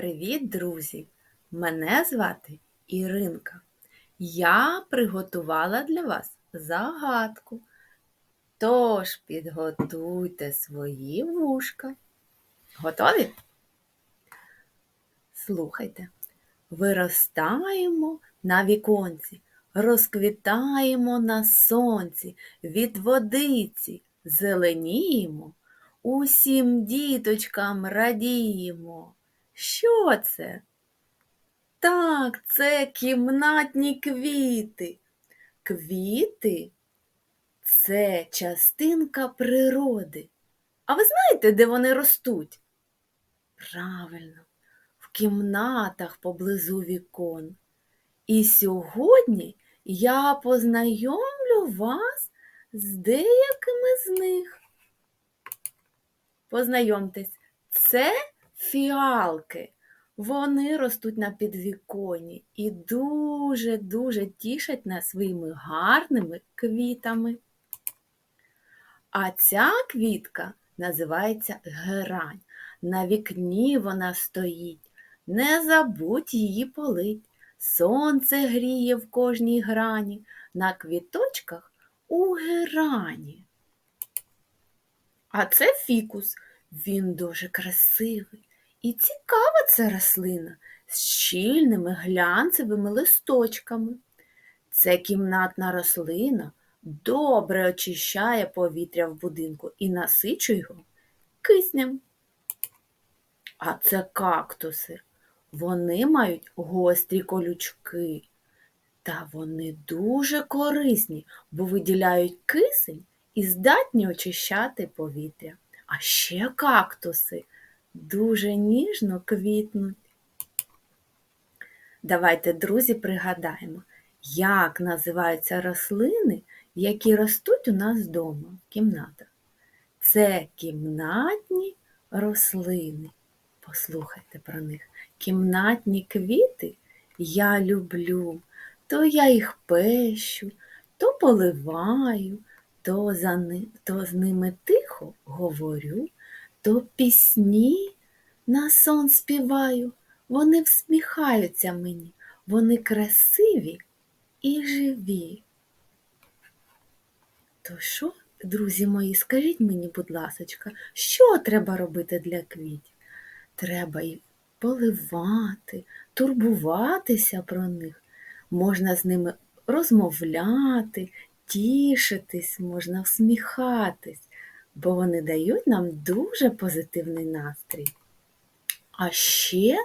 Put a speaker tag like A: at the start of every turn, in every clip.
A: Привіт, друзі! Мене звати Іринка. Я приготувала для вас загадку. Тож підготуйте свої вушка. Готові? Слухайте, виростаємо на віконці, розквітаємо на сонці, від водиці зеленіємо, усім діточкам радіємо. Що це? Так, це кімнатні квіти. Квіти це частинка природи. А ви знаєте, де вони ростуть? Правильно, в кімнатах поблизу вікон. І сьогодні я познайомлю вас з деякими з них. Познайомтесь, це фіалки. Вони ростуть на підвіконні і дуже-дуже тішать нас своїми гарними квітами. А ця квітка називається герань. На вікні вона стоїть. Не забудь її полить. Сонце гріє в кожній грані, на квіточках у герані. А це фікус. Він дуже красивий. І цікава ця рослина з щільними глянцевими листочками. Це кімнатна рослина добре очищає повітря в будинку і насичує його киснем. А це кактуси. Вони мають гострі колючки. Та вони дуже корисні, бо виділяють кисень і здатні очищати повітря. А ще кактуси дуже ніжно квітнуть. Давайте, друзі, пригадаємо, як називаються рослини, які ростуть у нас вдома в кімнатах. Це кімнатні рослини. Послухайте про них. Кімнатні квіти я люблю, то я їх пещу, то поливаю, то, за ни... то з ними тихо говорю, то пісні на сон співаю, вони всміхаються мені, вони красиві і живі. То що, друзі мої, скажіть мені, будь ласочка, що треба робити для квітів? Треба їх поливати, турбуватися про них, можна з ними розмовляти, тішитись, можна всміхатись, бо вони дають нам дуже позитивний настрій. А ще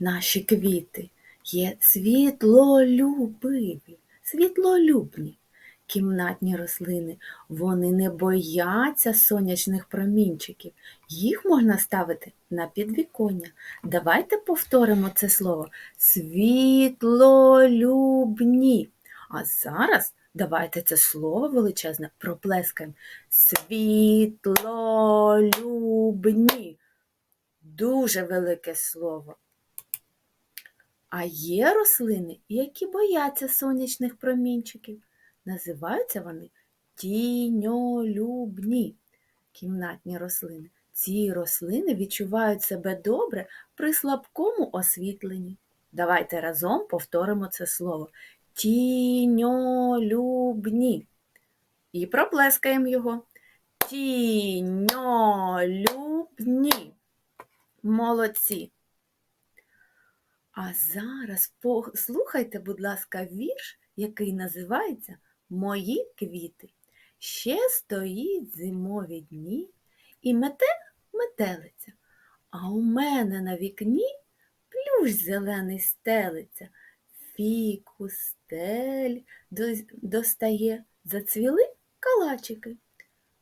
A: наші квіти є світлолюбиві, світлолюбні. Кімнатні рослини, вони не бояться сонячних промінчиків. Їх можна ставити на підвіконня. Давайте повторимо це слово світлолюбні. А зараз давайте це слово величезне проплескаємо. Світлолюбні. Дуже велике слово. А є рослини, які бояться сонячних промінчиків. Називаються вони тіньолюбні кімнатні рослини. Ці рослини відчувають себе добре при слабкому освітленні. Давайте разом повторимо це слово. Тіньолюбні. І проплескаємо його. Тіньолюбні. Молодці. А зараз послухайте, будь ласка, вірш, який називається Мої квіти. Ще стоїть зимові дні і мете метелиця. А у мене на вікні плющ зелений стелиться, фіку, стель достає, зацвіли калачики.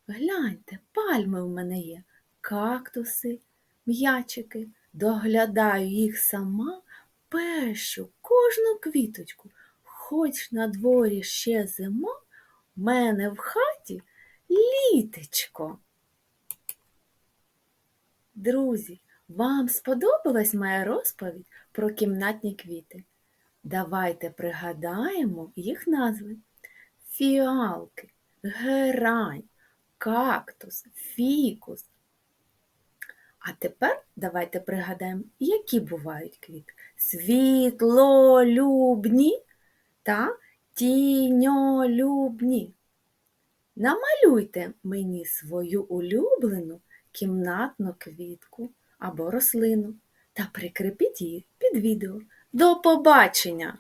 A: Гляньте, пальми в мене є, кактуси, м'ячики. Доглядаю їх сама, пещу кожну квіточку. Хоч на дворі ще зима, в мене в хаті літечко. Друзі, вам сподобалась моя розповідь про кімнатні квіти? Давайте пригадаємо їх назви: фіалки, герань, кактус, фікус. А тепер давайте пригадаємо, які бувають квіти. Світлолюбні та тіньолюбні. Намалюйте мені свою улюблену кімнатну квітку або рослину та прикріпіть її під відео. До побачення!